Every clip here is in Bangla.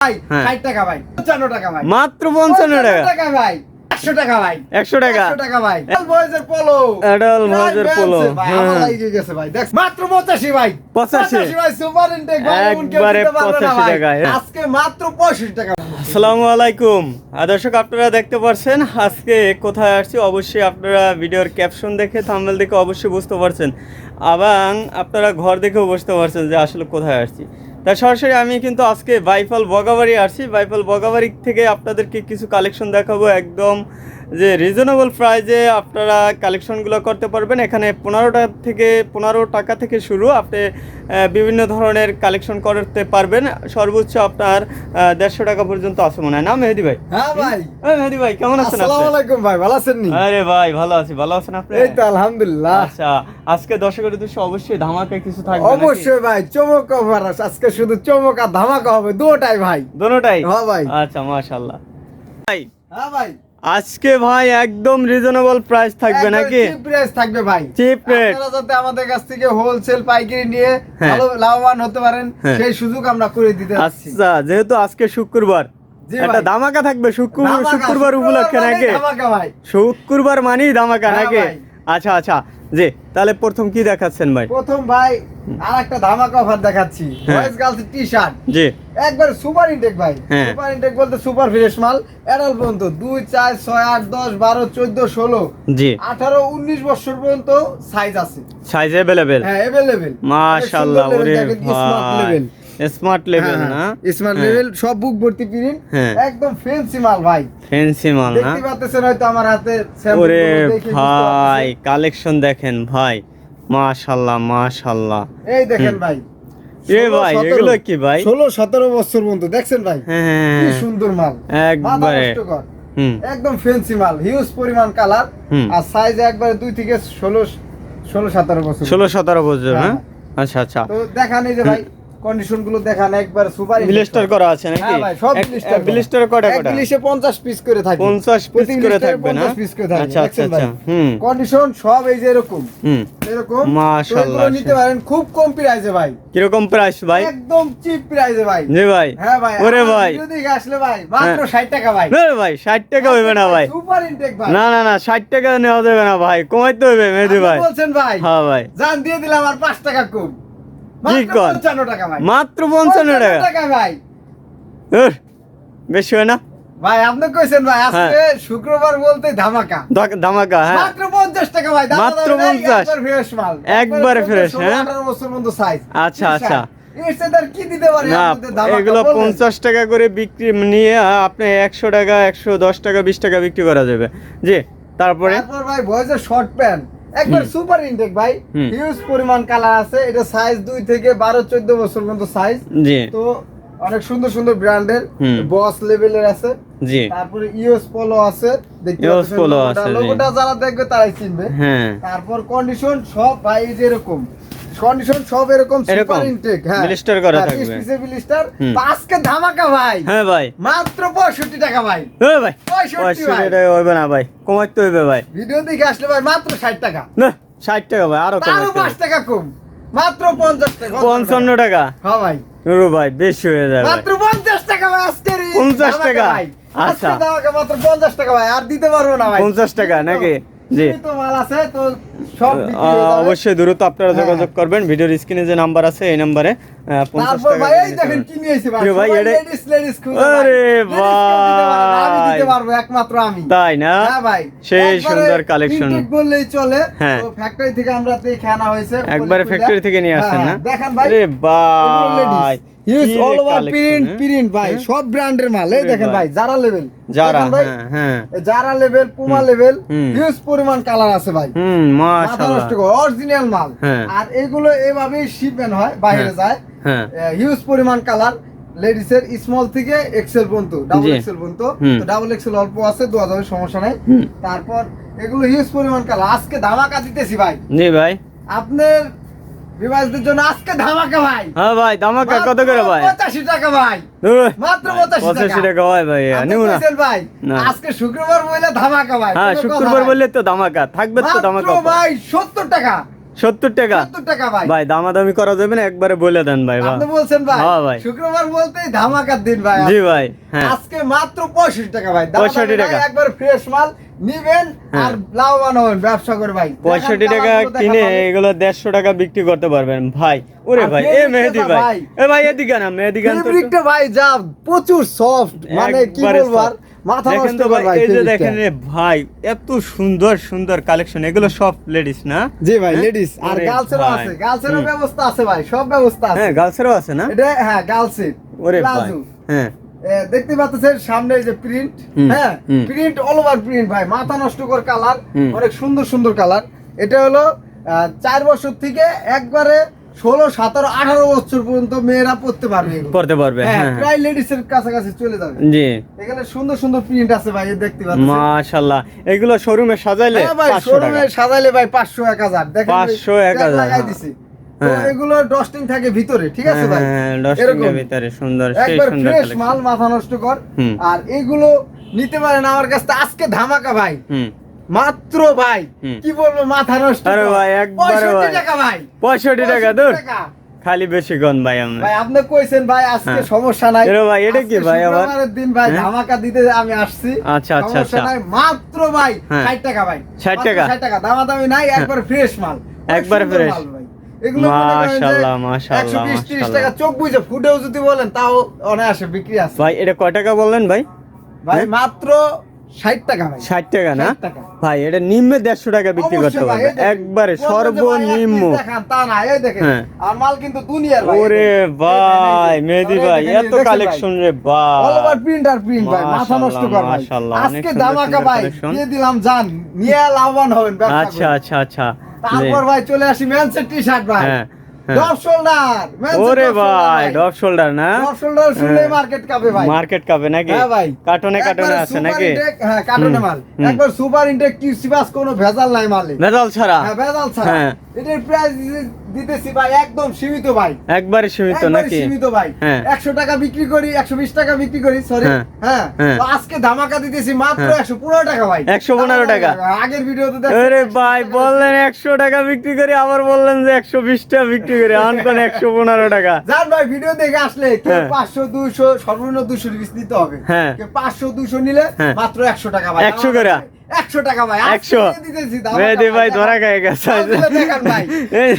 ভাই। ষাট টাকা ভাই পঞ্চান্ন টাকা ভাই। মাত্র পঞ্চান্ন টাকা। টাকা ভাই একশো টাকা ভাই। একশো টাকা। টাকা ভাই। বয়েজের পোলো। Adult boys এর polo, ভাই। আমার লাগে গেছে ভাই। দেখ মাত্র পঁচাশি ভাই। 85 ভাই সুপার ইনটেক ভাই এমন কেউ একবারে দিতে পারবে না 85 ভাই। টাকায়। আজকে মাত্র পঁয়ষট্টি টাকা। আসসালামু আলাইকুম। দর্শক আপনারা দেখতে পারছেন আজকে কোথায় আসছি? অবশ্যই আপনারা ভিডিওর ক্যাপশন দেখে থাম্বেল দেখে অবশ্যই বুঝতে পারছেন। এবং আপনারা ঘর দেখেও বুঝতে পারছেন যে আসলে কোথায় আসছি। তাই সরাসরি আমি কিন্তু আজকে বাইফল বগাবাড়ি আসছি বাইফল বগাবাড়ি থেকে আপনাদেরকে কিছু কালেকশন দেখাবো। একদম যে রিজনেবল প্রাইজে আপনারা কালেকশনগুলো করতে পারবেন। এখানে পনেরোটা থেকে পনেরো টাকা থেকে শুরু আপনি বিভিন্ন ধরনের কালেকশন করতে পারবেন। সর্বোচ্চ আপনার দেড়শো টাকা পর্যন্ত আছে মনে হয়। না মেহেদি ভাই? হ্যাঁ ভাই। মেহেদি ভাই কেমন আছেন আসসালামু আলাইকুম ভাই ভালো আছেন আরে ভাই ভালো আছি। ভালো আছেন আপনি? এই তো আলহামদুলিল্লাহ। আচ্ছা আজকে দর্শকের উদ্দেশ্যে অবশ্যই ধামাকা কিছু থাকবে অবশ্যই ভাই চমক অফার আজকে শুধু চমক আর ধামাকা হবে। দুটাই ভাই। দোনোটাই হ্যাঁ ভাই। আচ্ছা মাশাআল্লাহ। ভাই হ্যাঁ ভাই। আজকে ভাই একদম রিজনেবল প্রাইস থাকবে নাকি? চিপ প্রাইস থাকবে ভাই। চিপ রেট আপনারা যাতে আমাদের কাছ থেকে হোলসেল পাইকারি নিয়ে হ্যাঁ। ভালো লাভবান হতে পারেন হ্যাঁ। সেই সুযোগ আমরা করে দিতে যাচ্ছি। আচ্ছা যেহেতু আজকে শুক্রবার একটা। ধামাকা থাকবে শুক্রবার শুক্রবার উপলক্ষে নাকি? ধামাকা ভাই। শুক্রবার মানেই ধামাকা হ্যাঁ নাকি? আচ্ছা আচ্ছা। জি তাহলে প্রথম কি দেখাচ্ছেন ভাই? প্রথম ভাই আর একটা ধামাকা অফার দেখাচ্ছি। হ্যাঁ। বয়েজ গার্লস টি শার্ট জি। একবার সুপার ইনটেক ভাই। হ্যাঁ। সুপার ইনটেক বলতে সুপার ফ্রেশ মাল। এডাল পর্যন্ত দুই চার ছয় আট দশ বারো চোদ্দ ষোলো। জি। আঠারো উনিশ বছর পর্যন্ত সাইজ আছে। সাইজ অ্যাভেলেবেল হ্যাঁ অ্যাভেলেবেল মাশাআল্লাহ ওরে ভাই। স্মার্ট লেভেল না। স্মার্ট হ্যাঁ। লেভেল সব বুক ভর্তি প্রিন্ট হ্যাঁ। একদম ফ্যান্সি মাল ভাই। ফ্যান্সি মাল না। দেখতে পাচ্ছেন হয়তো আমার হাতে ওরে দেখে ভাই কালেকশন দেখেন ভাই। মাশাআল্লাহ মাশাআল্লাহ। এই দেখেন ভাই। এ ভাই এগুলো কি ভাই? ষোলো সতেরো বছর পর্যন্ত দেখছেন ভাই? হ্যাঁ কি সুন্দর মাল। একবারে। একদম ফ্যান্সি মাল হিউজ পরিমাণ কালার। আর সাইজ একবারে দুই থেকে ষোলো ষোলো সতেরো বছর। ষোলো সতেরো বছর হ্যাঁ। হ্যাঁ। আচ্ছা আচ্ছা। তো দেখান এই যে ভাই। কন্ডিশনগুলো দেখান একবার সুপার ব্লিস্টার করা আছে নাকি? হ্যাঁ ভাই সব। ব্লিস্টার কটা এক কটা বিলিশে 50 পিস করে থাকে। 50 পিস করে থাকবে না? 50 পিস করে থাকে আচ্ছা আচ্ছা আচ্ছা হুম। কন্ডিশন সব এই যে এরকম। হুম। এরকম। মাশাআল্লাহ, নিতে পারেন খুব কম প্রাইসে ভাই। কীরকম প্রাইস ভাই? একদম চিপ প্রাইসে ভাই। জি ভাই। হ্যাঁ ভাই ওরে ভাই। দেখে আসলে ভাই মাত্র হ্যাঁ। 60 টাকা ভাই। না ভাই ষাট টাকা হইবে না ভাই সুপার ইনটেক ভাই। না না না ষাট টাকা নেওয়া যাবে না ভাই। কমাইতে হবে মেহেদি ভাই। বলছেন ভাই। হ্যাঁ ভাই। জান দিয়ে দিলাম আর 5 টাকা কম। কি মাত্র কর? 55 টাকা ভাই। মাত্র পঞ্চান্ন টাকা? ভাই। বেশি হয় না? ভাই আপনি কইছেন ভাই আজকে শুক্রবার বলতে ধামাকা। ধামাকা হ্যাঁ। মাত্র 50 টাকা ভাই মাত্র 50 একবার ফ্রেশ মাল। একবারে fresh, হ্যাঁ? 18 বছর পর্যন্ত সাইজ আচ্ছা, আচ্ছা। এগুলো পঞ্চাশ টাকা করে বিক্রি নিয়ে আপনি একশো টাকা একশো দশ টাকা বিশ টাকা বিক্রি করা যাবে। জি তারপরে? ভাই শর্ট প্যান্ট একবার সুপার ইনটেক ভাই হিউজ পরিমাণ কালার আছে। এটা সাইজ দুই থেকে বারো চোদ্দ বছর পর্যন্ত সাইজ তো অনেক সুন্দর সুন্দর ব্র্যান্ডের। বস লেভেলের আছে। জি। তারপরে ইওস পোলো আছে। লোগোটা যারা দেখবে তারাই চিনবে। হ্যাঁ। তারপর কন্ডিশন সব ভাই এরকম। কন্ডিশন সব এরকম? সুপার ইনটেক হ্যাঁ। Blister করা থাকবে। ব্লিস্টার হুম। আজকে ধামাকা ভাই। হ্যাঁ ভাই। মাত্র 65 টাকা ভাই। হ্যাঁ ভাই 65 টাকা হইবে না ভাই কমাইতে হইবে ভাই। ভিডিও দেখে আসলে ভাই মাত্র 60 টাকা। না ষাট টাকা ভাই আরও তারও কমাইতে 5 টাকা কম। মাত্র 50 টাকা। পঞ্চান্ন টাকা? হ্যাঁ ভাই। নুরু ভাই বেশি হয়ে যাবে। মাত্র 50 টাকা ভাই আজকে 50 টাকা? আচ্ছা। ধামাকা মাত্র 50 টাকা ভাই আর দিতে পারব না ভাই। পঞ্চাশ টাকা নাকি? জি হয়ে। অবশ্যই দূরত্ব আপনারা হ্যাঁ। যোগাযোগ করবেন ভিডিওর স্ক্রিনে যে নাম্বার আছে এই নাম্বারে তাই না? হ্যাঁ সেই সুন্দর কালেকশন বললেই চলে। ফ্যাক্টরি থেকে আমরা দেখে হয়েছে একবারে ফ্যাক্টরি থেকে নিয়ে আসেন না? দেখেন ভাই। ভাই ইউজ অল ওভার প্রিন্ট হ্যাঁ? প্রিন্ট ভাই? সব ব্র্যান্ডের মাল। এই দেখেন ভাই। যারা লেভেল যারা হ্যাঁ যারা লেভেল পুমা লেভেল। হিউজ পরিমাণ কালার আছে ভাই। হুম মাশাআল্লাহ। অরিজিনাল মাল। হ্যাঁ। আর এগুলো এভাবেই শিপমেন্ট হয় বাইরে। যায়। হ্যাঁ। হিউজ পরিমাণ কালার লেডিসের স্মল থেকে এক্সেল পর্যন্ত ডাবল এক্সেল পর্যন্ত। তো ডাবল এক্সেল অল্প আছে দু হাজার সমস্যা নাই। তারপর এগুলো হিউজ পরিমাণ কালার আজকে ধামাকা দিতেছি ভাই। জি ভাই। আপনার জন্য আজকে ধামাকা ভাই। হ্যাঁ ভাই দামাকা কত করে ভাই? পঁচাশি টাকা ভাই। মাত্র ভাই, 85 পঁচাশি টাকা। হয় ভাই না। ভাই আজকে শুক্রবার বলে ধামাকা ভাই হ্যাঁ শুক্রবার বললে তো দামাকা থাকবে তো দামাকা ভাই সত্তর টাকা। সত্তর টাকা? টাকা ভাই। ভাই দামাদামি করা যাবে না? একবারে বলে দেন ভাই আপনি বলছেন ভাই হ্যাঁ ভাই। শুক্রবার বলতেই ধামাকার দিন ভাই। জি ভাই হ্যাঁ। আজকে মাত্র পঁয়ষট্টি টাকা ভাই। দাম 65 দামি টাকা। একবার ফ্রেশ মাল নিবেন হ্যাঁ। আর লাভবান হবেন ব্যবসা করে ভাই। পঁয়ষট্টি টাকা কিনে এগুলো দেড়শো টাকা বিক্রি করতে পারবেন ভাই। ওরে ভাই এ মেহেদি ভাই। ভাই। এ ভাই এদিকে না মেহেদি গান ভাই যা প্রচুর সফট মানে কি বলব আর। মাথা নষ্ট করে ভাই এই যে দেখেন রে ভাই এত সুন্দর সুন্দর কালেকশন এগুলো সব লেডিস না? জি ভাই হ্যাঁ? লেডিস আর গার্লসেরও আছে গার্লসেরও ব্যবস্থা আছে ভাই সব ব্যবস্থা আছে। হ্যাঁ গার্লসেরও আছে না? এটা হ্যাঁ গার্লসের ওরে ভাই হ্যাঁ। দেখতে পাচ্ছেন সামনে যে প্রিন্ট হ্যাঁ প্রিন্ট অল ওভার প্রিন্ট ভাই মাথা নষ্ট কর কালার অনেক সুন্দর সুন্দর কালার এটা হলো চার বছর থেকে একবারে ষোলো সতেরো আঠারো বছর পর্যন্ত মেয়েরা পড়তে পারবে। পড়তে পারবে হ্যাঁ হ্যাঁ হ্যাঁ। প্রায় লেডিস এর কাছাকাছি চলে যাবে। জি। এখানে সুন্দর সুন্দর প্রিন্ট আছে ভাই দেখতে পাচ্ছেন। মাশাল্লাহ। এগুলো শোরুমে সাজাইলে ভাই পাঁচশো শোরুমে সাজাইলে ভাই পাঁচশো এক হাজার। দেখেন ভাই, 500, 1000 tag লাগাই হ্যাঁ। দিছি। হ্যাঁ। এগুলো ডস্টিং থাকে ভিতরে ঠিক আছে ভাই? হ্যাঁ এরকম। ভিতরে সুন্দর সেই সুন্দর মাল মাথা নষ্ট কর। আর এগুলো নিতে পারেন আমার কাছে আজকে ধামাকা ভাই। হুম। মাত্র ভাই কি বলব মাথা নষ্ট আরে ভাই, একবার ভাই। টাকা ভাই পঁয়ষট্টি টাকা 65 দূর খালি বেশি গন ভাই আমরা ভাই আপনি কইছেন ভাই আজকে হ্যাঁ। সমস্যা নাই এরে ভাই, এটা কি ভাই আবার? শুক্রবারের দিন ভাই হ্যাঁ? ধামাকা দিতে আমি আসছি আচ্ছা, আচ্ছা, সমস্যা আচ্ছা। নাই মাত্র ভাই হ্যাঁ। 60 টাকা ভাই 60 টাকা? 60 টাকা দামাদামি নাই একবার ফ্রেশ মাল একবার। এগুলো করেন মাশাআল্লাহ, মাশাআল্লাহ, 120 টাকা চোখ বুঝে ফুটেও যদি বলেন তাও অনায়াসে বিক্রি আছে ভাই এটা কয় টাকা বললেন ভাই ভাই হ্যাঁ? মাত্র 60 টাকা ষাট টাকা না? ভাই এটা নিম্নে দেড়শো টাকা বিক্রি করতে পারবে। একবারে সর্বনিম্ন। হ্যাঁ। আর মাল কিন্তু দুনিয়ার ওরে ভাই মেহেদি ভাই এত কালেকশন রে ভাই। আর print ভাই, মাথা নষ্ট কর মাশাআল্লাহ, আজকে সুন্দর ভাই, দিয়ে দিলাম জান, নিয়ে লাভবান হবেন আচ্ছা আচ্ছা আচ্ছা। তারপর ভাই চলে আসি ম্যানসের টি শার্ট ভাই। হ্যাঁ। ডপ শোল্ডার ওরে ভাই ডপ শোল্ডার না? ডপ শোল্ডার শুনলে হ্যাঁ। মার্কেট কাপে ভাই। মার্কেট কাপে নাকি? হ্যাঁ ভাই। কার্টনে কার্টনে আছে নাকি? হ্যাঁ কার্টনে মাল। একবার সুপার ইনটেক কোনো ভেজাল নাই মালে। ভেজাল ছাড়া? হ্যাঁ ভেজাল ছাড়া। হ্যাঁ। এটার প্রাইস দিতেছি ভাই একদম সীমিত ভাই একবারে সীমিত নাকি সীমিত ভাই হ্যাঁ। একশো টাকা বিক্রি করি একশো বিশ টাকা বিক্রি করি সরি হ্যাঁ। হ্যাঁ হ্যাঁ। তো আজকে ধামাকা দিতেছি মাত্র হ্যাঁ। একশো পনেরো টাকা ভাই 115 টাকা। আগের ভিডিওতে আরে ভাই বললেন একশো টাকা বিক্রি করে আবার বললেন যে একশো বিশ টাকা বিক্রি করে আনকন একশো পনেরো টাকা যান ভাই ভিডিও দেখে আসলে হ্যাঁ। পাঁচশো দুইশো সর্বনিম্ন দুশো পিস নিতে হবে হ্যাঁ। পাঁচশো দুশো নিলে হ্যাঁ। মাত্র একশো টাকা ভাই 100 করে? একশো টাকা ভাই 100 দিতেছি, মেহেদি ভাই ধরা খেয়ে গেছে দাম ভাই।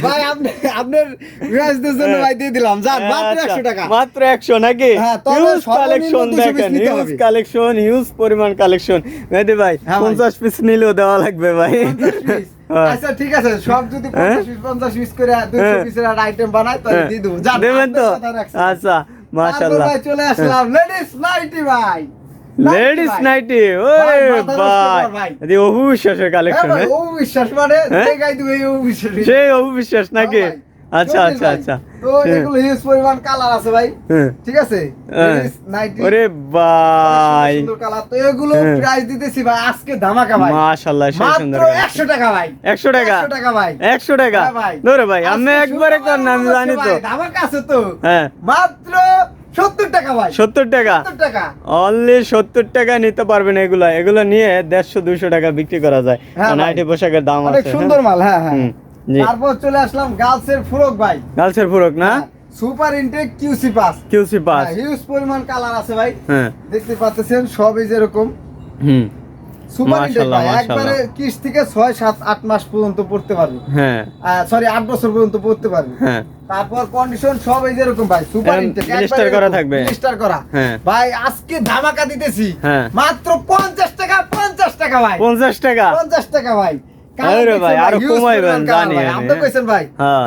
ভাই আপনি আপনার ভিউয়ার্সদের জন্য ভাই দিয়ে দিলাম। যান মাত্র আচ্ছা, টাকা। মাত্র নাকি? হ্যাঁ, হিউজ কালেকশন দেখেন হিউজ কালেকশন হিউজ পরিমাণ কালেকশন মেহেদি ভাই হ্যাঁ ভাই। পঞ্চাশ পিস নিলেও দেওয়া লাগবে ভাই। 50। হ্যাঁ। আচ্ছা ঠিক আছে সব যদি হ্যাঁ? পঞ্চাশ পিস পঞ্চাশ করে দুশো হ্যাঁ। পিসের আইটেম বানায় তাহলে হ্যাঁ। দিয়ে দেবো। দেবেন তো। আচ্ছা তারপর চলে আসলাম লেডিস নাইটি ভাই। লেডিস। নাইটি নষ্ট ভাই। বিশ্বাসের হ্যাঁ কালেকশন বিশ্বাস মানে হ্যাঁ? দেখাই দিবে এই বিশ্বাস সেই বিশ্বাস নাকি? হ্যাঁ আচ্ছা আচ্ছা আচ্ছা। তো এগুলো হিউজ পরিমাণ কালার আছে ভাই। হ্যাঁ। ঠিক আছে? হ্যাঁ। নাইটি ওরে ভাই। সুন্দর কালার তো এগুলো হ্যাঁ। প্রাইস দিতেছি ভাই। আজকে ধামাকা ভাই। মাশাল্লাহ সেই সুন্দর মাত্র একশো টাকা ভাই। একশো টাকা? একশো টাকা ভাই। একশো টাকা? হ্যাঁ ধরে ভাই আমি আজকে একবারে কর না আমি জানি তো। ধামাকা আছে তো। হ্যাঁ। মাত্র সত্তর টাকা ভাই। সত্তর টাকা? টাকা। অনলি সত্তর টাকা নিতে পারবেন এগুলা। এগুলো নিয়ে দেড়শো দুইশো টাকা বিক্রি করা যায়। হ্যাঁ নাইটি পোশাকের দাম অনেক সুন্দর মাল হ্যাঁ হ্যাঁ। তারপর চলে আসলাম গার্লসের ফুরক ভাই। গার্লসের ফুরক না? Super intact QC pass. QC pass. Huge পরিমাণ কালার আছে ভাই। হ্যাঁ। দেখতে পাচ্ছেন সবই যেরকম। হুম। একবারে কিস থেকে ছয় সাত আট মাস পর্যন্ত পড়তে পারবে হ্যাঁ সরি আট বছর পর্যন্ত পড়তে পারবে হ্যাঁ তারপর কন্ডিশন সব এই যেরকম ভাই সুপার ইনটেক register করা থাকবে। রেজিস্টার করা হ্যাঁ। ভাই আজকে ধামাকা দিতেছি হ্যাঁ। মাত্র 50 টাকা 50 টাকা ভাই টাকা 50 টাকা ভাই আরে ভাই, আরও কমাইবেন, জানি আপনি কইছেন ভাই হ্যাঁ।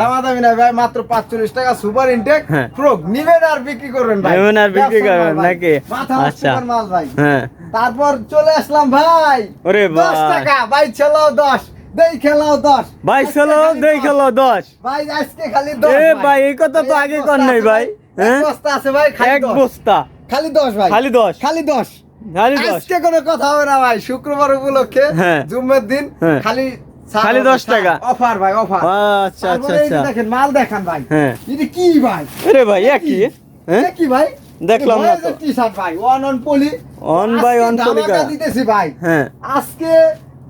নাই ভাই মাত্র 45 টাকা সুপার ইনটেক হ্যাঁ। ফ্রক নিবেন আর বিক্রি করবেন ভাই নেবেন আর বিক্রি করবেন। নাকি? আচ্ছা। আচ্ছা মাল ভাই হ্যাঁ তারপর চলে আসলাম ভাই। ওরে 10 ভাই। টাকা ভাই ছেলাও 10 দেই খেলাও 10 ভাই চলো দেই খেলো দশ। ভাই আজকে খালি 10 এ ভাই, এই কথা তো আগে কর নাই ভাই। হ্যাঁ? এক বস্তা আছে ভাই খালি এক বস্তা। খালি 10 ভাই। খালি দশ। খালি 10 খালি দশ। আজকে কোনো কথা হবে না ভাই। শুক্রবার উপলক্ষে হ্যাঁ। জুম্মের দিন হ্যাঁ। খালি খালি 10 টাকা। অফার ভাই অফার। আচ্ছা আচ্ছা আচ্ছা। দেখেন মাল দেখান ভাই। হ্যাঁ। এটা কি ভাই? আরে ভাই একই? হ্যাঁ? কি ভাই? দেখলাম না তো। টি শার্ট ভাই one on poly. One by one poly ধামাকা দিতেছি ভাই। হ্যাঁ। আজকে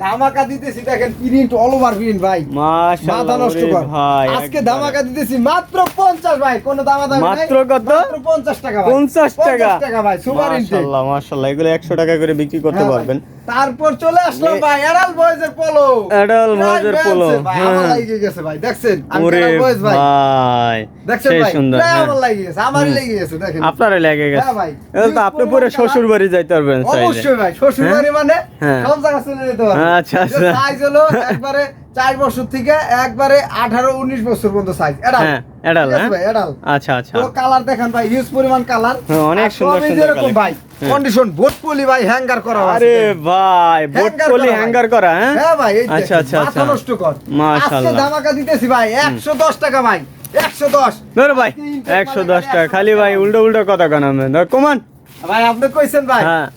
ধামাকা দিতেছি দেখেন প্রিন্ট অল ওভার প্রিন্ট ভাই। মাশাআল্লাহ মাথা নষ্ট কর। ভাই আজকে ধামাকা দিতেছি মাত্র 50 ভাই কোন দামা দাম মাত্র কত? মাত্র 50 টাকা ভাই। 50 টাকা? 50 টাকা ভাই সুপার ইনটেক মাশাআল্লাহ মাশাআল্লাহ এগুলো 100 টাকা করে বিক্রি করতে হ্যাঁ পারবেন। তারপর চলে আসলো ভাই এরাল বয়েজের পোলো এডাল ভয়েজের পোলো আমার হ্যাঁ গেছে ভাই দেখছেন? ওরে বয়েজ ভাই। ভাই দেখছেন ভাই? সুন্দর হ্যাঁ। আমার লাগিয়ে গেছে আমারই হুম। লেগে গেছে দেখেন। লেগে গেছে। হ্যাঁ ভাই। তো আপনি পুরো শ্বশুর বাড়ি যাইতে পারবেন অবশ্যই ভাই শ্বশুর বাড়ি মানে হ্যাঁ। সব জায়গা চলে যেতে পারবে আচ্ছা, আচ্ছা। সাইজ হলো একবারে চার বছর থেকে একবারে আঠারো উনিশ বছর পর্যন্ত সাইজ এডাল হ্যাঁ, adult। আচ্ছা আচ্ছা। কালার দেখেন ভাই হিউজ পরিমাণ কালার হ্যাঁ, অনেক সুন্দর সুন্দর ভাই। কন্ডিশন ভোট পলি ভাই হ্যাঙ্গার করা আছে আরে ভাই বোট পলি হ্যাঙ্গার করা হ্যাঁ? হ্যাঁ ভাই আচ্ছা আচ্ছা আচ্ছা। নষ্ট কর। মাশাআল্লাহ। আজকে ধামাকা দিতেছি ভাই 110 টাকা ভাই 110 ধর ভাই তিনটে একশো মানে দশ খালি টাকা খালি ভাই উল্টো উল্টো কথা কানাবেন কমান। ভাই আপনি কইছেন ভাই হ্যাঁ।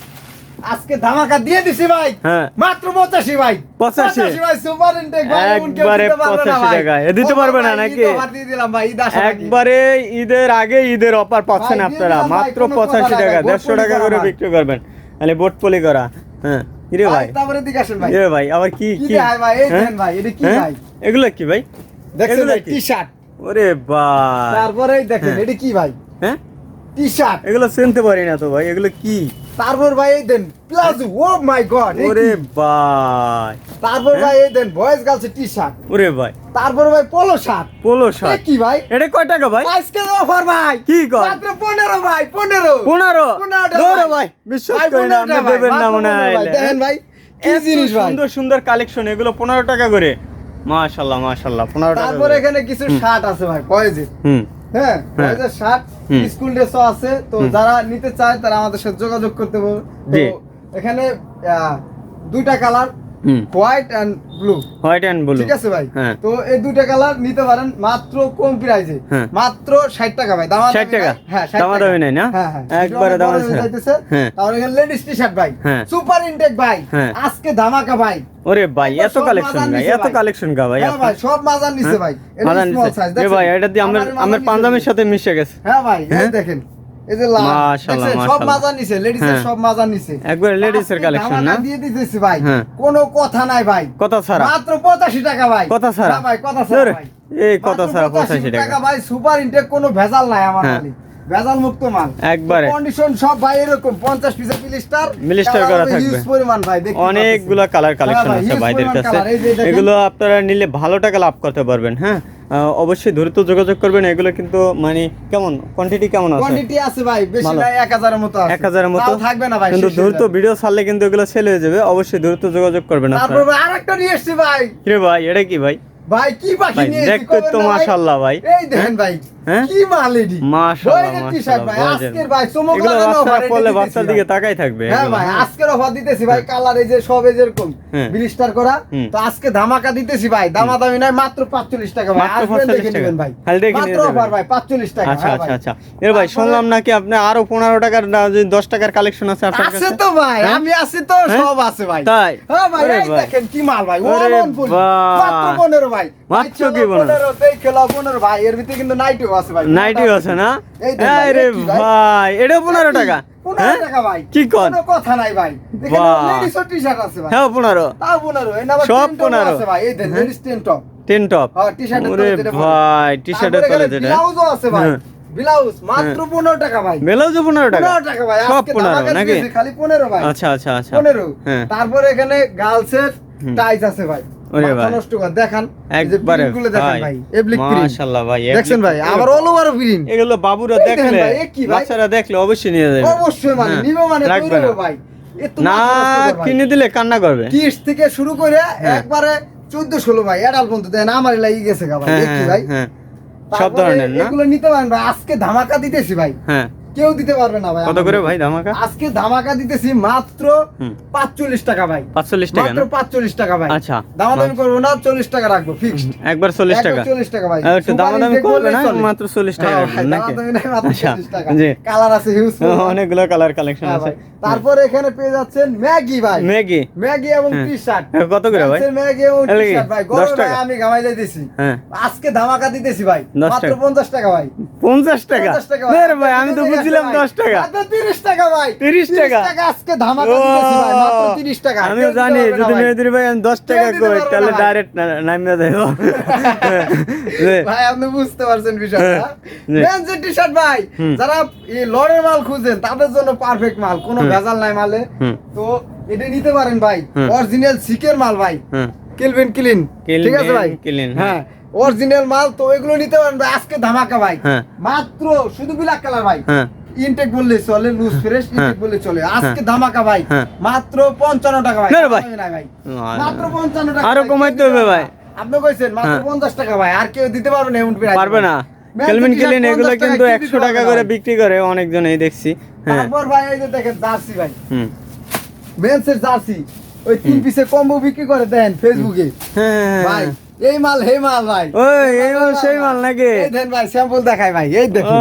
আজকে ধামাকা দিয়ে দিছি ভাই। হ্যাঁ। মাত্র 85 ভাই। 85 ভাই সুপার ইনটেক একবারে দিতে পারবে না 85 ভাই। টাকায়। দিতে পারবে না নাকি? একবারে ঈদের আগে ঈদের অফার পাচ্ছেন আপনারা। মাত্র পঁচাশি টাকা। দেড়শো টাকা করে বিক্রি করবেন। তাহলে বোট পলি করা। হ্যাঁ কিরে ভাই তারপরে দিকে আসেন ভাই। ভাই? আবার কি কি কি? ভাই? এই হ্যাঁ? ভাই এটা কি হ্যাঁ? ভাই? এগুলো কি ভাই? এগুলো টি শার্ট ওরে ভাই তারপরে দেখেন। এটা কি ভাই? হ্যাঁ? টি শার্ট এগুলো চিনতে পারি না তো ভাই এগুলো কি? তারপর ভাই এই দেন প্লাজো ও মাই গড ওরে ভাই। তারপর? ভাই এই then boys girls T shirt ওরে ভাই। তারপর ভাই পোলো শার্ট পোলো শার্ট কি ভাই? এটা কয় টাকা ভাই? আজকে অফার ভাই? কি কর? মাত্র 15 ভাই 15 পনেরো। পনেরো? টাকা ধরো ভাই। বিশ্বাস ভাই, করি না আপনি দেবেন না মনে হয়। দেখেন ভাই কি জিনিস ভাই। সুন্দর সুন্দর কালেকশন এগুলো পনেরো টাকা করে। মাশাল্লাহ মাশাল্লাহ পনেরো টাকা তারপর এখানে কিছু শার্ট আছে ভাই বয়েজের হুম। হ্যাঁ হ্যাঁ। স্কুল ড্রেসও আছে তো যারা নিতে চায় তারা আমাদের সাথে যোগাযোগ করতে পারবে। এখানে আহ, দুইটা colour white and blue white and blue ঠিক আছে ভাই হ্যাঁ তো এই দুইটা কালার নিতে পারেন মাত্র কম প্রাইসে হ্যাঁ। মাত্র 60 টাকা ভাই দামা 60 টাকা? হ্যাঁ 60 দামাদামি টাকা। নাই না? হ্যাঁ একবারে। যাইতেছে। হ্যাঁ। এখানে লেডিস টি-শার্ট ভাই। সুপার ইনটেক ভাই। আজকে ধামাকা ভাই ওরে ভাই এত কালেকশন ভাই এত কালেকশন গা ভাই ভাই সব মাজার নিছে? ভাই এটা স্মল সাইজ এ ভাই এটা দিয়ে আমার আমার পাঞ্জাবির সাথে মিশে গেছে হ্যাঁ ভাই? দেখেন এই যে লাল মাশাআল্লাহ, সব। মাজার নিছে লেডিসের হ্যাঁ। সব মাজার নিছে একবার লেডিসের কালেকশন না? দিয়ে দিতেছি ভাই হ্যাঁ। কোনো কথা নাই ভাই কথা ছাড়া মাত্র 85 টাকা ভাই কথা ছাড়া? হ্যাঁ ভাই কথা ছাড়া ভাই এই কথা ছাড়া 85 85 টাকা। ভাই সুপার ইনটেক কোনো ভেজাল নাই আমার হ্যাঁ। খালি ভেজাল মুক্ত মাল একবারে। কন্ডিশন সব ভাই এরকম 50 পিসের পিলিস্টার মিলিস্টার করা থাকবে। পরিমাণ ভাই অনেকগুলা কালার কালেকশন আছে ভাইদের কাছে। দেখেন। এগুলো আপনারা নিলে ভালো টাকা লাভ করতে পারবেন হ্যাঁ? অবশ্যই দ্রুত যোগাযোগ করবেন এগুলো কিন্তু মানে কেমন? কোয়ান্টিটি কেমন আছে? কোয়ান্টিটি আছে ভাই বেশি। নাই 1000 এর মতো আছে। এক হাজারের মতো? থাকবে না ভাই কিন্তু দ্রুত ভিডিও ছাড়লে কিন্তু এগুলো সেল হয়ে যাবে অবশ্যই দ্রুত যোগাযোগ করবেন তারপর আপনারা আরেকটা নিয়ে এসেছি ভাই। কিরে ভাই এটা কি ভাই? ভাই কি পাখি নিয়ে দেখতে তো মাশাআল্লাহ ভাই। এই দেখেন ভাই হ্যাঁ? কি মাল এডি মাশাআল্লাহ, ভাই আজকের ভাই চমক লাগানো বাচ্চারা দিকে তাকাই থাকবে হ্যাঁ ভাই হ্যাঁ। আজকের অফার দিতেছি ভাই কালার এই যে সব এই যেরকম হ্যাঁ। ব্লিস্টার করা তো আজকে ধামাকা দিতেছি ভাই দামাদামি নাই মাত্র 45 টাকা ভাই। আসবেন দেখে নেবেন ভাই। খালি দেখে মাত্র অফার ভাই 45 টাকা। আচ্ছা হ্যাঁ আচ্ছা আচ্ছা। এর ভাই শুনলাম নাকি আপনি আরও পনেরো টাকার না, যে দশ টাকার কালেকশন আছে আপনার আছে তো ভাই হ্যাঁ? আমি আছি তো হ্যাঁ? সব আছে ভাই। তাই? হ্যাঁ ভাই দেখেন কি মাল ভাই ওরে ওয়ান মাত্র 15 ভাই। মাত্র কি চলো 15? 15 খেলা 15 ভাই। এর ভিতরে কিন্তু নাইটিও আছে ভাই। নাইটিও আছে না? এই দেখ ভাই, আরে এই কি ভাই? ভাই এটা পনেরো টাকা? 15? টাকা ভাই। কি কন? কথা নাই ভাই। এখানে বাহ। লেডিস টি-শার্ট আছে ভাই। হ্যাঁ পনেরো। তাও 15 এই না আবার সব টেন টপও 15 আছে ভাই। এই then? Ladies ten top ten top ওরে তলে যেটা বলে। ভাই টি শার্টের তারপরে তলে এখানে যেটা। ব্লাউজও আছে ভাই। ব্লাউজ মাত্র 15 টাকা ভাই। ব্লাউজও পনেরো টাকা? 15 টাকা ভাই। সব আজকে পনেরো ধামাকা নাকি? খালি 15 ভাই। আচ্ছা আচ্ছা আচ্ছা। পনেরো। হ্যাঁ। তারপরে এখানে হুম। টাইস আছে ভাই। নষ্ট কর দেখান। একবারে দেখেন ভাই ভাই মাশাআল্লাহ ভাই দেখছেন ভাই আবার অল ওভার প্রিন্ট এগুলো বাবুরা দেখলে ভাই, এ কি ভাই? বাচ্চারা দেখলে অবশ্যই নিয়ে যাবে। অবশ্যই মানে হ্যাঁ, নিবে মানে। ভাই। না। কিনে দিলে কান্না করবে। কিস থেকে শুরু করে হ্যাঁ। একবারে 14 16 ভাই এডাল পর্যন্ত। দেন আমার লাগি গেছে ভাই হ্যাঁ সব ধরনের না? এগুলো নিতে পারেন ভাই আজকে ধামাকা দিতেছি ভাই। হ্যাঁ। কেউ দিতে পারবে না ভাই কত করে ভাই ধামাকা? আজকে ধামাকা দিতেছি মাত্র 45 টাকা ভাই। পাঁচচল্লিশ টাকা মাত্র 45 টাকা ভাই। আচ্ছা। দামাদামি করব না 40 টাকা রাখব ফিক্সড একবার চল্লিশ টাকা। 40 টাকা ভাই। একটু দামাদামি করবে না? মাত্র চল্লিশ টাকা হ্যাঁ রাখবেন নাকি? দামাদামি নাই, মাত্র আচ্ছা 40 টাকা। জি। কালার আছে হিউজ অনেকগুলো কালার কালেকশন হ্যাঁ আছে। তারপরে এখানে পেয়ে যাচ্ছেন ম্যাগি ভাই। ম্যাগি। ম্যাগি এবং হ্যাঁ। টি শার্ট কত করে ভাই? ম্যাগি এবং টি-শার্ট ভাই। গরমে টাকা? আমি গামাই হ্যাঁ। আজকে ধামাকা দিতেছি ভাই। মাত্র টাকা। 50 টাকা ভাই। পঞ্চাশ টাকা? 50 টাকা ভাই। আমি তো বুঝছি ভাই। 10 টাকা। 30 টাকা ভাই। 30 টাকা। আজকে ধামাকা 30 টাকা। আমিও জানি যদি মেহেদির ভাই আমি দশ টাকা না তাহলে ডাইরেক্ট নামিয়ে দেবো। ভাই আপনি বুঝতে পারছেন বিষয়টা। হ্যাঁ, টি-শার্ট ভাই যারা এই লড়ের মাল খুঁজেন তাদের জন্য পারফেক্ট মাল কোনো ভেজাল নাই মালে। তো এটা নিতে পারেন ভাই। অরিজিনাল সিকের মাল ভাই। হুম। কিলবেন ক্লিন ঠিক আছে ভাই? Clean, হ্যাঁ অরিজিনাল মাল তো এগুলো নিতে পারেন ভাই আজকে ধামাকা ভাই। হ্যাঁ। মাত্র শুধু বিলাক কালার ভাই। হ্যাঁ। ইনটেক বললে চলে লুজ ফ্রেশ ইনটেক বললে চলে। আজকে ধামাকা ভাই। হ্যাঁ। মাত্র পঞ্চান্ন টাকা ভাই। না ভাই। মাত্র না। পঞ্চান্ন টাকা আরও কমাইতে হবে ভাই। আপনি কইছেন মাত্র হ্যাঁ। পঞ্চাশ টাকা ভাই। আর কেউ দিতে পারবে না এমন প্রাইস পারবে না। কেলভিন ক্লিন এগুলো কিন্তু টাকায় একশো কিনতে টাকা করে বিক্রি করে অনেকজনই দেখছি। হ্যাঁ। তারপর ভাই এই যে দেখেন জার্সি ভাই। হুম। মেন্সের জার্সি। ওই তিন পিসে কম্বো বিক্রি করে দেন ফেসবুকে হ্যাঁ ভাই এই মাল হে মাল ভাই। ওই এই মাল সেই মাল নাকি? এই দেন ভাই স্যাম্পল দেখাই ভাই এই ও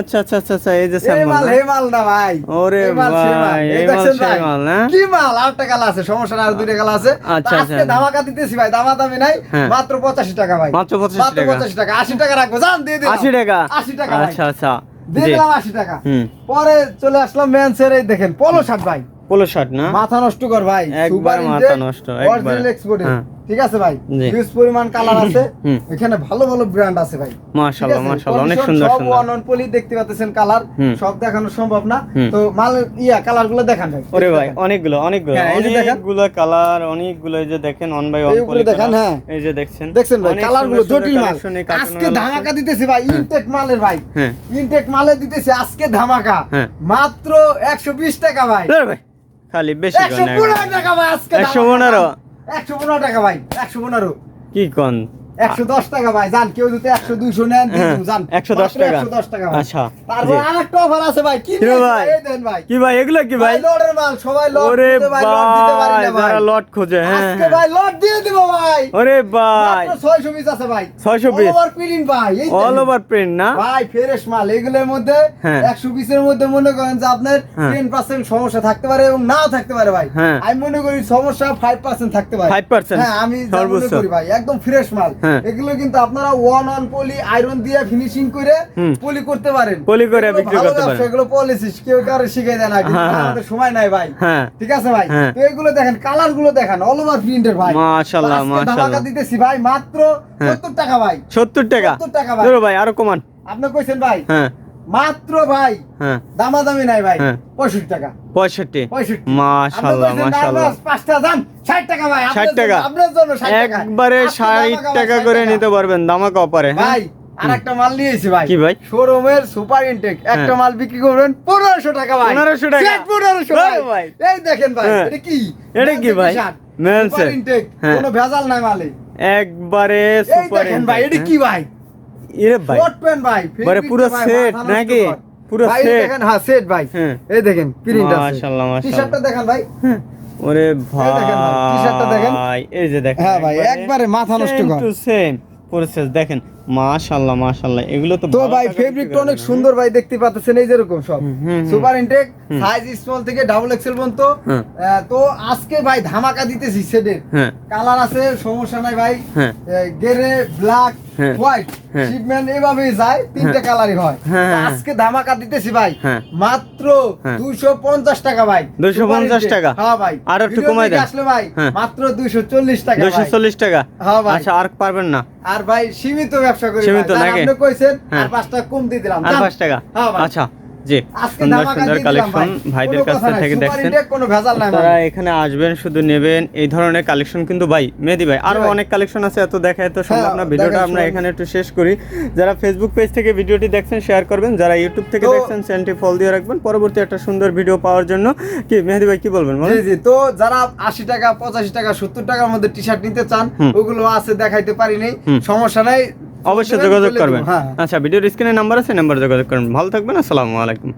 আচ্ছা আচ্ছা আচ্ছা আচ্ছা এই যে এই মাল হে মাল না ভাই। ওরে। ভাই, এই মাল সেই মাল, না? কি মাল? কালা আছে সমস্যা আর কালা আছে। আচ্ছা, আজকে আচ্ছা। ধামাকা দিতেছি ভাই দামা দামি নাই হ্যাঁ। মাত্র পঁচাশি টাকা ভাই। মাত্র 85 মাত্র টাকা। পঁচাশি টাকা আশি টাকা রাখব জান দিয়ে দিলাম। আশি টাকা? আশি টাকা আচ্ছা আচ্ছা। দিয়ে দিলাম আশি টাকা। হুম। পরে চলে আসলাম মেন্সের এই দেখেন পলো শার্ট ভাই। পোলো শার্ট না? মাথা নষ্ট কর ভাই একবার মাথা নষ্ট, একবার। হ্যাঁ। ঠিক আছে ভাই। হিউজ পরিমাণ কালার আছে। এখানে ভালো ভালো ব্র্যান্ড আছে ভাই। মাশাআল্লাহ মাশাআল্লাহ অনেক সুন্দর সব সুন্দর। পলি দেখতে পাচ্ছেন কালার সব দেখানো সম্ভব না। তো মাল ইয়া কালারগুলো দেখান ভাই। ওরে ভাই। অনেকগুলো অনেকগুলো। হ্যাঁ, অনেকগুলো কালার অনেকগুলো এই যে দেখেন অন বাই অন এই দেখেন, হ্যাঁ। এই যে দেখছেন। দেখছেন ভাই কালারগুলো জটিল মাল। এই cartoon আজকে ধামাকা দিতেছি ভাই ইনটেক মালের ভাই। হ্যাঁ। ইনটেক মালে দিতেছি আজকে ধামাকা। হ্যাঁ। মাত্র একশো বিশ টাকা ভাই। ভাই খালি বেশি টাকা ভাই আজকে 115 একশো পনেরো টাকা ভাই একশো পনেরো। কি কোন? একশো দশ টাকা ভাই জান কেউ যদি একশো দুইশো নেন দিয়ে হ্যাঁ, দিবো, জান 110 টাকা। একশো দশ টাকা ভাই। আচ্ছা, তারপর। আরেকটা অফার আছে ভাই কি কি রে নিয়েছে ভাই? দেন ভাই কি ভাই এগুলো কি ভাই ভাই লটের মাল সবাই লট ওরে ভাই দিতে পারি না ভাই যারা লট খোঁজে হ্যাঁ আজকে হ্যাঁ। ভাই লট দিয়ে দিব ভাই ওরে ভাই 600 পিস আছে ভাই 600 piece? ওভার প্রিন্ট ভাই অল ওভার প্রিন্ট না ভাই ফ্রেশ মাল এগুলোর মধ্যে হ্যাঁ। 100 পিসের মধ্যে মনে করেন যে আপনার হ্যাঁ। 10% সমস্যা থাকতে পারে এবং নাও থাকতে পারে ভাই। আমি মনে করি সমস্যা 5% থাকতে পারে 5% হ্যাঁ আমি। করি ভাই একদম ফ্রেশ মাল। এগুলো কিন্তু আপনারা ওয়ান অন পলি আয়রন দিয়ে ফিনিশিং করে পলি করতে পারেন। পলি করে বিক্রি করতে পারেন। এগুলো পলিসি কেউ কারও শিখাই দেয় না হ্যাঁ, হ্যাঁ। আমাদের সময় নাই ভাই। হ্যাঁ। ঠিক আছে ভাই? হ্যাঁ। তো এগুলো দেখেন কালারগুলো দেখেন অল ওভার প্রিন্টের ভাই। মাশাআল্লাহ, মাশাআল্লাহ। টাকা দিতেছি ভাই মাত্র হ্যাঁ। 70 টাকা ভাই। সত্তর টাকা? 70 টাকা ভাই। ধরো ভাই আরও কমান। আপনি কইছেন ভাই হ্যাঁ। মাত্র ভাই হ্যাঁ দামাদামি নাই ভাই হ্যাঁ। 65 টাকা পঁয়ষট্টি 65 মাশাআল্লাহ আপনি কইছেন মাশাআল্লাহ নার্ভাস, পাঁচটা দাম 60 টাকা ভাই 60 টাকা। আপনার জন্য একবারে ষাট টাকা করে নিতে পারবেন দামাক অপারে হ্যাঁ ভাই আরেকটা মাল নিয়েছি ভাই কি ভাই? শোরুমের সুপার ইনটেক একটা। মাল বিক্রি করবেন 1500 টাকা ভাই 1500 টাকা? 1500 ভাই। এই দেখেন ভাই। এটা কি এটা কি ভাই? ইনটেক হ্যাঁ। কোনো ভেজাল নাই মালে একবারে সুপার দেখেন ভাই এটা কি ভাই ইরে ভাই কোট প্যান্ট ভাই মানে পুরো নষ্ট নাকি? পুরো ভাই, দেখেন হ্যাঁ সেট ভাই হ্যাঁ। এই দেখেন প্রিন্ট আছে মাশাআল্লাহ, মাশাআল্লাহ। টি-শার্টটা দেখেন ভাই ওরে ভাই টি-শার্টটা দেখেন। এই যে দেখেন হ্যাঁ ভাই, একবারে মাথা নষ্ট কর। সেম পুরো সেট দেখেন মাশাআল্লাহ মাশাআল্লাহ এগুলো তো তো ভাই ফেব্রিকটা অনেক সুন্দর ভাই দেখতে পাচ্ছেন এই যেরকম সব। সুপার ইনটেক সাইজ স্মল থেকে ডাবল এক্সেল পর্যন্ত তো আজকে ভাই ধামাকা দিতেছি সেটের হ্যাঁ কালার আছে সমস্যা নাই ভাই হ্যাঁ গেরে ব্ল্যাক হ্যাঁ। হোয়াইট হ্যাঁ। শিপমেন্ট এইভাবেই যায় তিনটা কালারই হয় হ্যাঁ, হ্যাঁ। আজকে ধামাকা দিতেছি ভাই হ্যাঁ। মাত্র হ্যাঁ। দুইশো পঞ্চাশ টাকা ভাই 250 Super টাকা? হ্যাঁ ভাই আর একটু কমায় দেন। আসলে ভাই হ্যাঁ। মাত্র দুইশো চল্লিশ টাকা দুশো ভাই। চল্লিশ টাকা হ্যাঁ ভাই। আচ্ছা আর পারবেন না আর ভাই সীমিত ব্যবসা করি সীমিত। নাকি? আপনি কইছেন আর হ্যাঁ। পাঁচ টাকা কম দিয়ে দিলাম। আর যান। পাঁচ টাকা? হ্যাঁ আচ্ছা জি সুন্দর সুন্দর কালেকশন ভাইদের কাছ থেকে দেখছেন? তারা এখানে আসবেন শুধু নেবেন। এই ধরনের কালেকশন কিন্তু ভাই মেহেদি ভাই আরও অনেক কালেকশন আছে এত দেখা এত সম্ভব হ্যাঁ, না ভিডিওটা আমরা এখানে একটু শেষ করি। যারা ফেসবুক পেজ থেকে ভিডিওটি দেখছেন শেয়ার করবেন। যারা ইউটিউব থেকে দেখছেন চ্যানেলটি ফলো দিয়ে রাখবেন। পরবর্তী একটা সুন্দর ভিডিও পাওয়ার জন্য। কি মেহেদি ভাই কি বলবেন জি জি। তো যারা আশি টাকা পঁচাশি টাকা সত্তর টাকার মধ্যে টি শার্ট নিতে চান ওগুলো আছে দেখাইতে পারিনি সমস্যা নাই। অবশ্যই যোগাযোগ করবেন। হ্যাঁ। আচ্ছা ভিডিওর স্ক্রিনে নাম্বার আছে নাম্বার যোগাযোগ করবেন ভালো থাকবেন আসসালামু আলাইকুম।